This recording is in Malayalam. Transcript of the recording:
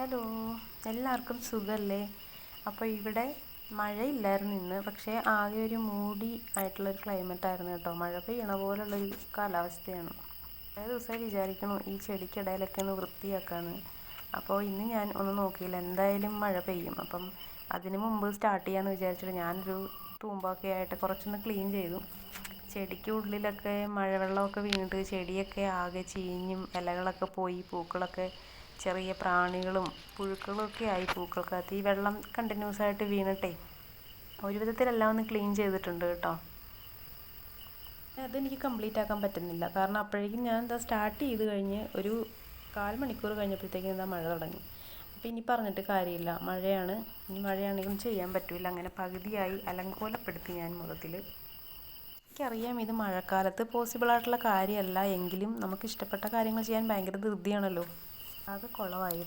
ഹലോ എല്ലാവർക്കും സുഖമല്ലേ അപ്പോൾ ഇവിടെ മഴയില്ലായിരുന്നു ഇന്ന്. പക്ഷേ ആകെ ഒരു മൂടി ആയിട്ടുള്ളൊരു ക്ലൈമറ്റ് ആയിരുന്നു കേട്ടോ. മഴ പെയ്യണ പോലുള്ളൊരു കാലാവസ്ഥയാണ്. കുറേ ദിവസമായി വിചാരിക്കണു ഈ ചെടിക്കിടയിലൊക്കെ ഒന്ന് വൃത്തിയാക്കാന്ന്. അപ്പോൾ ഇന്ന് ഞാൻ ഒന്ന് നോക്കിയില്ല. എന്തായാലും മഴ പെയ്യും. അപ്പം അതിന് മുമ്പ് സ്റ്റാർട്ട് ചെയ്യാമെന്ന് വിചാരിച്ചിട്ട് ഞാനൊരു തൂമ്പൊക്കെ ആയിട്ട് കുറച്ചൊന്ന് ക്ലീൻ ചെയ്തു. ചെടിക്ക് ഉള്ളിലൊക്കെ മഴവെള്ളമൊക്കെ വീണിട്ട് ചെടിയൊക്കെ ആകെ ചീഞ്ഞും ഇലകളൊക്കെ പോയി പൂക്കളൊക്കെ ചെറിയ പ്രാണികളും പുഴുക്കളും ഒക്കെ ആയി പൂക്കൾക്കകത്ത്. ഈ വെള്ളം കണ്ടിന്യൂസ് ആയിട്ട് വീണിട്ടേ. ഒരു വിധത്തിലെല്ലാം ഒന്ന് ക്ലീൻ ചെയ്തിട്ടുണ്ട് കേട്ടോ. അതെനിക്ക് കംപ്ലീറ്റ് ആക്കാൻ പറ്റുന്നില്ല. കാരണം അപ്പോഴേക്കും ഞാൻ എന്താ സ്റ്റാർട്ട് ചെയ്ത് കഴിഞ്ഞ് ഒരു കാൽ മണിക്കൂർ കഴിഞ്ഞപ്പോഴത്തേക്കും എന്താ മഴ തുടങ്ങി. അപ്പോൾ ഇനി പറഞ്ഞിട്ട് കാര്യമില്ല. മഴയാണ്. ഇനി മഴയാണെങ്കിലും ചെയ്യാൻ പറ്റില്ല അങ്ങനെ പകുതിയായി അലങ്കോലപ്പെടുത്തി ഞാൻ മുഖത്തിൽ എനിക്കറിയാം ഇത് മഴക്കാലത്ത് പോസിബിൾ ആയിട്ടുള്ള കാര്യമല്ല. എങ്കിലും നമുക്ക് ഇഷ്ടപ്പെട്ട കാര്യങ്ങൾ ചെയ്യാൻ ഭയങ്കര ധൃതിയാണല്ലോ. അത് കുളമായി